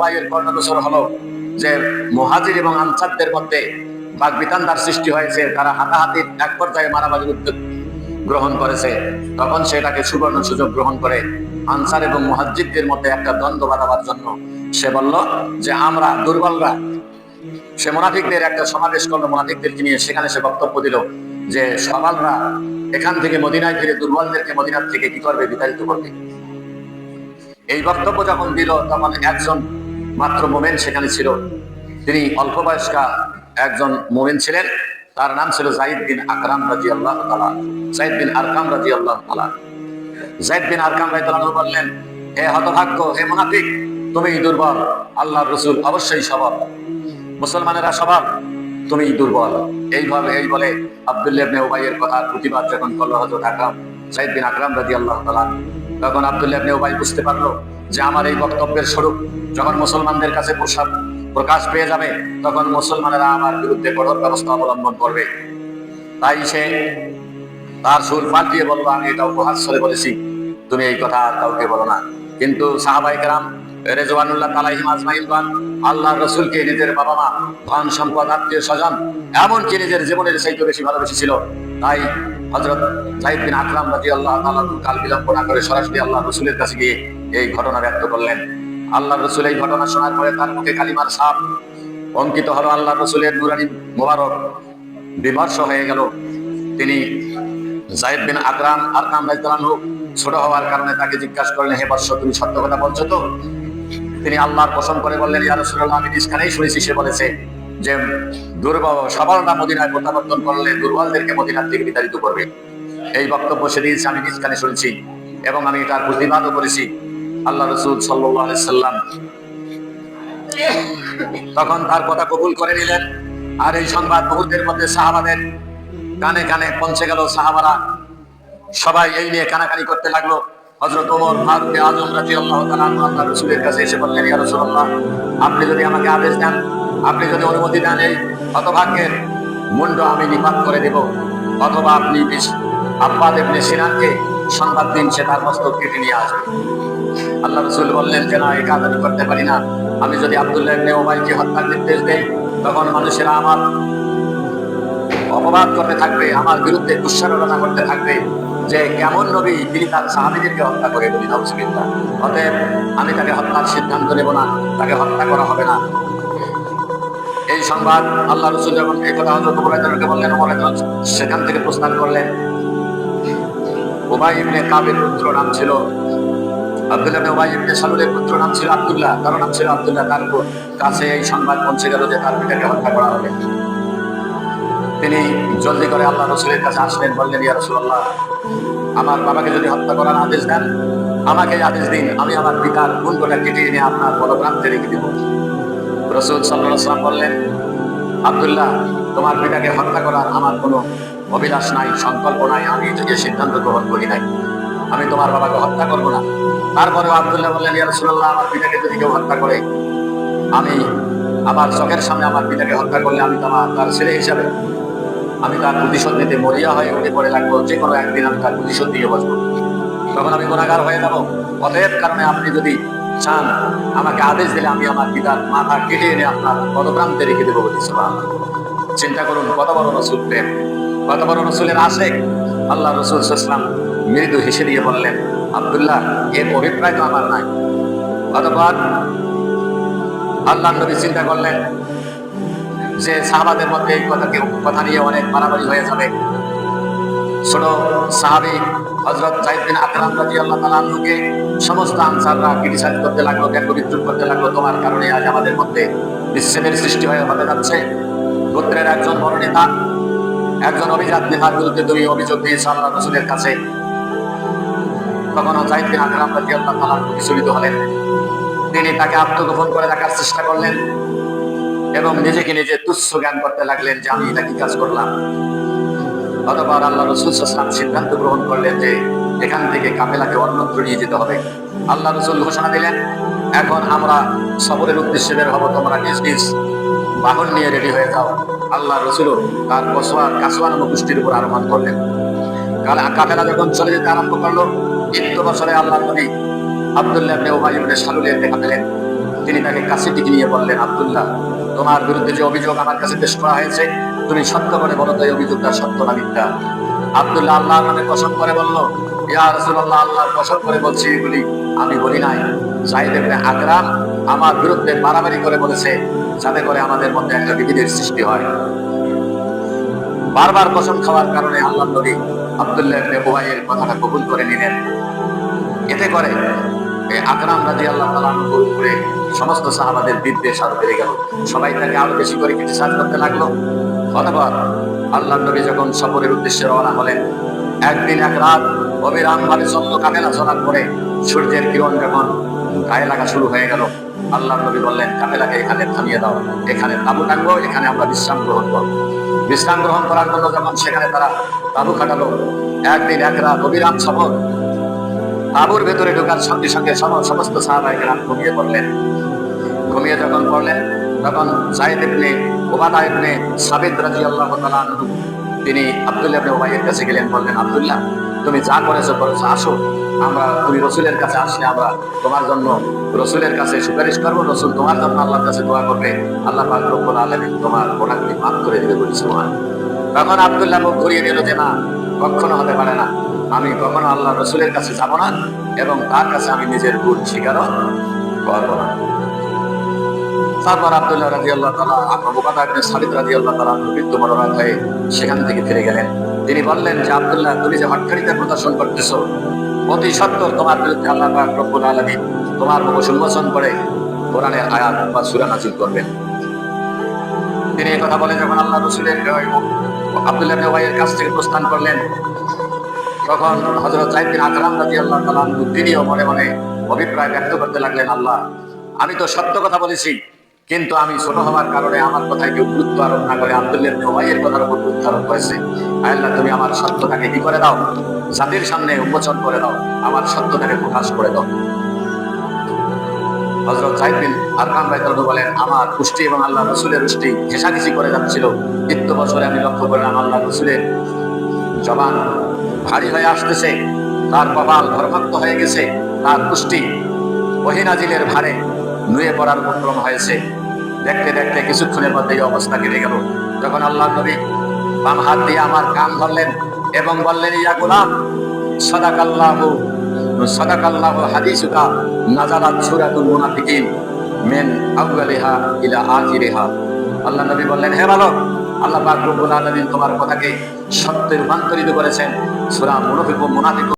ওবাইয়ের কর্ণগোচর হলো যে মুহাজির এবং আনসারদের মধ্যে বাগবিতান্দার সৃষ্টি হয়েছে, তারা হাতাহাতির এক পর্যায়ে মারামারির উদ্যোগ গ্রহণ করেছে। তখন সেটাকে সুবর্ণ সুযোগ গ্রহণ করে আনসার এবং মুহাজ্জিদদের মধ্যে একটা দ্বন্দ্ব বাঁধাবার জন্য সে বলল যে, আমরা দুর্বলরা। সে মোনাফিকদের একটা সমাবেশ করল মোনাফিকদেরকে নিয়ে। সেখানে সে বক্তব্য দিল যে, সবালরা এখান থেকে মদিনায় ফিরে দুর্বলদেরকে মদিনার থেকে কি করবে বিতাড়িত করবে? এই বক্তব্য যখন দিল, তখন একজন মাত্র মোমেন সেখানে ছিল। তিনি অল্প বয়স্কা একজন মোমেন ছিলেন। তার নাম ছিল জাইদ বিন আকরাম রাজি আল্লাহ তালা বিন আরকাম রাজি আল্লাহ তালা জাইদ বিন আরকাম রাজি আল্লাহ বললেন, হে হতভাগ্য, হে মুনাফিক তুমি দুর্বল। আল্লাহ রসুল অবশ্যই সবল। মুসলমানেরা সবাব তুমি দুর্বল। এইভাবে এই বলে আব্দুল্লাহ ইবনে কথার প্রতিবাদ যখন করল হযরত আকরাম সাইদ বিন আকরাম রাদিয়াল্লাহু তাআলা। তখন আবদুল্লাহ ইবনে উবাই বুঝতে পারল যে আমার এই বক্তব্যের স্বরূপ যখন মুসলমানদের কাছে প্রসাদ প্রকাশ পেয়ে যাবে, তখন মুসলমানেরা আমার বিরুদ্ধে কঠোর ব্যবস্থা অবলম্বন করবে। তাই সে তার সুর পাল্টিয়ে বলল, আমি এটা উপহাস করে বলেছি। তুমি এই কথা কাউকে বলো না। কিন্তু সাহাবাই কেরাম রেজওয়ানুল্লাহ আজমাইনগণ আল্লাহ রসুলকে নিজের বাবা মা ধন, সম্পদ, আত্মীয়, স্বজন, এমনকি নিজের জীবনের বেশি তাই হজরত বিন আকরাম রাজি আল্লাহ কাল বিলম্ব না করে সরাসরি আল্লাহ রসুলের কাছে গিয়ে এই ঘটনা ব্যক্ত করলেন। আল্লাহ রসুল এই ঘটনা শোনার পরে তার মুখে কালিমার সাপ অঙ্কিত হলো আল্লাহ রসুলের নুরানি মোবারক। বিমর্ষ হয়ে গেল। তিনি জাহিদ বিন আকরাম আকরাম রাজদালানহু ছোট হওয়ার কারণে তাকে জিজ্ঞাসা করলেন, হে বর্ষ তুমি সত্য কথা বলছো তো? তিনি আল্লাহর পছন্দ করে বললেন, ইয়া আমি নিষ্কানেই শুনেছি, সে বলেছে যে দুর্বল সবলরা মদিনায় প্রত্যাবর্তন করলে দুর্বলদেরকে মদিনার থেকে বিতাড়িত করবে। এই বক্তব্য সে দিয়েছে আমি নিষ্কানে শুনেছি এবং আমি তার প্রতিবাদও করেছি। আল্লাহ রসুল সাল্লাহ সাল্লাম তখন তার কথা কবুল করে নিলেন। আর এই সংবাদ মুহূর্তের মধ্যে সাহাবাদের কানে কানে পৌঁছে গেল। সাহাবারা সবাই এই নিয়ে কানাকানি করতে লাগল। হজরত ওমর ফারুক আজম আল্লাহ রাসূলের কাছে এসে বললেন, ইয়া রাসূলুল্লাহ, আপনি যদি আমাকে আদেশ দেন, আপনি যদি অনুমতি দেন, এই হতভাগ্যের মুন্ড আমি নিপাত করে দেব। অথবা আপনি আব্বাদ ইবনে সিনানকে সংবাদ দিন, সে তার মস্তক কেটে নিয়ে আসবে। আল্লাহ রসুল বললেন যে না এই কাজ আমি করতে পারি না? আমি যদি আব্দুল্লাহ ইবনে ওবাইকে হত্যার নির্দেশ দেই, তখন মানুষেরা আমার অপবাদ করতে থাকবে, আমার বিরুদ্ধে দুঃসারণা করতে থাকবে। যে কেমন নবী তিনি তার সাহাবিদেরকে হত্যা করে বলি নবসিবিল্লা অতএব আমি তাকে হত্যার সিদ্ধান্ত নেব না, তাকে হত্যা করা হবে না। এই সংবাদ আল্লাহ রসুল যখন এই কথা হজরত ওমরাইদকে বললেন ওমরাইদ সেখান থেকে প্রস্থান করলেন। উবাই ইবনে কাবের পুত্র নাম ছিল আব্দুল্লাহ উবাই ইবনে সালুলের পুত্র নাম ছিল আব্দুল্লাহ। তার নাম ছিল আব্দুল্লাহ। তার কাছে এই সংবাদ পৌঁছে গেল যে তার পিতাকে হত্যা করা হবে। তিনি জলদি করে আল্লাহ রসুলের কাছে আসলেন বললেন, ইয়া রসুল্লাহ আমার বাবাকে যদি হত্যা করার আদেশ দেন, আমাকে আদেশ দিন, আমি আমার পিতার কুণ্ডটা কেটে এনে আপনার বলপ্রান্তে রেখে দেব। রসুল সাল্লাম বললেন, আবদুল্লাহ, তোমার পিতাকে হত্যা করার আমার কোনো অভিলাষ নাই, সংকল্প নাই, আমি এটাকে সিদ্ধান্ত গ্রহণ করি নাই। আমি তোমার বাবাকে হত্যা করব না। তারপরেও আবদুল্লাহ বললেন, ইয়া রসুল্লাহ আমার পিতাকে যদি কেউ হত্যা করে, আমি আমার চোখের সামনে আমার পিতাকে হত্যা করলে আমি তোমার, তার ছেলে হিসাবে আমি তার প্রতিশোধ নিতে মরিয়া হয়ে উঠে পড়ে লাগবো, যে কোনো একদিন আমি তার প্রতিশোধ দিয়ে বসবো। তখন আমি গুণাগার হয়ে যাব। অতএব কারণে আপনি যদি চান, আমাকে আদেশ দিলে আমি আমার পিতার মাথা কেটে এনে আপনার পদপ্রান্তে রেখে দেবো চিন্তা করুন, কত বড় রসুল প্রেম, কত বড় রসুলের আশেক। আল্লাহ রসুল ইসলাম মৃদু হেসে দিয়ে বললেন, আবদুল্লাহ, এর অভিপ্রায় তো আমার নাই। অতপর আল্লাহ নবী চিন্তা করলেন যে সাহাবাদের মধ্যে এই কথা কেউ কথা নিয়ে অনেক মারামারি হয়ে যাবে। ছোট সাহাবি হজরত জাহিদ বিন আকরাম রাজি আল্লাহ তালুকে সমস্ত আনসাররা ক্রিটিসাইজ করতে লাগল ব্যঙ্গ বিদ্রুপ করতে লাগল। তোমার কারণে আজ আমাদের মধ্যে বিচ্ছেদের সৃষ্টি হয়ে হতে যাচ্ছে। গোত্রের একজন বড় নেতা একজন অভিজাত নেতার বিরুদ্ধে তুমি অভিযোগ দিয়েছ আল্লাহ রসুলের কাছে। তখন জাহিদ বিন আকরাম রাজি আল্লাহ তালান বিচলিত হলেন। তিনি তাকে আত্মগোপন করে রাখার চেষ্টা করলেন। এবং নিজেকে নিজে তুচ্ছ জ্ঞান করতে লাগলেন যে আমি এটা কি কাজ করলাম। অতবার আল্লাহ রসুল সাল্লাম সিদ্ধান্ত গ্রহণ করলেন যে এখান থেকে কাফেলাকে অন্যত্র নিয়ে যেতে হবে। আল্লাহ রসুল ঘোষণা দিলেন, এখন আমরা সফরের উদ্দেশ্যে বের হব, তোমরা নিজ নিজ বাহন নিয়ে রেডি হয়ে যাও। আল্লাহ রসুলও তার কসোয়া কাসোয়া নামক গোষ্ঠীর উপর আরোহণ করলেন। কাফেলা যখন চলে যেতে আরম্ভ করল দ্বিতীয় বছরে আল্লাহ নবী আবদুল্লাহ সালুলের দেখা পেলেন। তিনি তাকে কাছে টিকে নিয়ে বললেন, আব্দুল্লাহ তোমার বিরুদ্ধে যে অভিযোগ আমার কাছে পেশ করা হয়েছে, তুমি সত্য করে বলো তো এই অভিযোগটা সত্য না মিথ্যা? আব্দুল্লাহ আল্লাহ নামে কসম করে বলল, ইয়া রাসূলুল্লাহ আল্লাহর কসম করে বলছি এগুলি আমি বলি নাই। সাইদ ইবনে আকরাম আমার বিরুদ্ধে মারামারি করে বলেছে, যাতে করে আমাদের মধ্যে একটা বিবিধের সৃষ্টি হয়। বারবার কসম খাওয়ার কারণে আল্লাহ নবী আব্দুল্লাহ ইবনে উবাইয়ের কথাটা কবুল করে নিলেন। এতে করে আকরাম রাজি আল্লাহ তালার উপরে সমস্ত সাহাবাদের বিদ্বেষ আরও বেড়ে গেল। সবাই তাকে আরও বেশি করে ক্রিটিসাইজ করতে লাগল। অতঃপর আল্লাহ নবী যখন সফরের উদ্দেশ্যে রওনা হলেন, একদিন এক রাত অবিরাম ভাবে চন্দ্র কামেলা চলার পরে সূর্যের কিরণ যখন গায়ে লাগা শুরু হয়ে গেল, আল্লাহ নবী বললেন কামেলাকে এখানে থামিয়ে দাও। এখানে তাবু টাঙ্গো এখানে আমরা বিশ্রাম গ্রহণ করব। বিশ্রাম গ্রহণ করার জন্য যখন সেখানে তারা তাবু খাটালো একদিন এক রাত অবিরাম সফর তাবুর ভেতরে ঢোকার সঙ্গে সঙ্গে সমস্ত সাহাবাই গ্রাম ঘুমিয়ে পড়লেন। ঘুমিয়ে যখন পড়লেন, তখন সাইদ ইবনে ওবাদা ইবনে সাবিত রাদিয়াল্লাহু আল্লাহ তিনি আব্দুল্লাহ ইবনে উবাইয়ের কাছে গেলেন, বললেন, আবদুল্লাহ, তুমি যা করেছ করেছ, আসো। আমরা তুমি রসুলের কাছে আসলে আমরা তোমার জন্য রসুলের কাছে সুপারিশ করব। রসুল তোমার জন্য আল্লাহর কাছে দোয়া করবে। আল্লাহ পাক রব্বুল তোমার গোনাগুলি মাফ করে দিবে বলি সুবহান তখন আব্দুল্লাহ মুখ ঘুরিয়ে দিল যে, না, কখনো হতে পারে না। আমি কখনো আল্লাহ রসুলের কাছে যাব না এবং তার কাছে আমি নিজের ভুল স্বীকারও করব না। তারপর আব্দুল্লাহ রাজি আল্লাহ তালা আবু বাকর ইবনে রাজি আল্লাহ তালা মৃত্যু মনোরাত হয়ে সেখান থেকে ফিরে গেলেন। তিনি বললেন, যে আব্দুল্লাহ, তুমি যে হটকারিতা প্রদর্শন করতেছো অতি সত্তর তোমার বিরুদ্ধে আল্লাহ রব্বুল আলামিন তোমার মুখ উন্মোচন করে কোরআনের আয়াত বা সূরা নাযিল করবেন। তিনি কথা বলে যখন আল্লাহ রসুলের আব্দুল্লাহ কাছ থেকে প্রস্থান করলেন তখন হজরত বিন আকরাম রাদিয়াল্লাহু তাআলা আনহু তিনিও মনে মনে অভিপ্রায় ব্যক্ত করতে লাগলেন, আল্লাহ, আমি তো সত্য কথা বলেছি, কিন্তু আমি ছোট হওয়ার কারণে আমার কথায় কেউ গুরুত্ব আরোপ না করে আব্দুল্লাহ ইবনে উবাইয়ের কথার উপর গুরুত্ব আরোপ করেছে। আল্লাহ, তুমি আমার সত্যটাকে কি করে দাও? জাতির সামনে উন্মোচন করে দাও, আমার সত্যটাকে প্রকাশ করে দাও। হজরত বিন আরকাম রাইতালু বলেন, আমার পুষ্টি এবং আল্লাহ রসুলের পুষ্টি ঘেঁষাঘেঁষি করে যাচ্ছিল। নিত্য বছরে আমি লক্ষ্য করলাম আল্লাহ রসুলের জবান ভারী হয়ে আসতেছে। তার কপাল ধর্মাক্ত হয়ে গেছে, তার পুষ্টি ওহিনাজিলের ভারে নুয়ে পড়ার উপক্রম হয়েছে। দেখতে দেখতে কিছুক্ষণের মধ্যে এই অবস্থা কেটে গেল। যখন আল্লাহ নবী বাম হাত দিয়ে আমার কান ধরলেন এবং বললেন, ইয়া গোলাম, সদাকাল্লাহু সদাকাল্লাহু হাদিসুকা নাজালাত সূরাতুল মুনাফিকিন মিন আউয়ালিহা ইলা আখিরিহা। আল্লাহ নবী বললেন, হে বালক আল্লাহ রব্বুল আলামিন তোমার কথাকে সত্যে রূপান্তরিত করেছেন। সূরা মুনাফিক মুনাফিক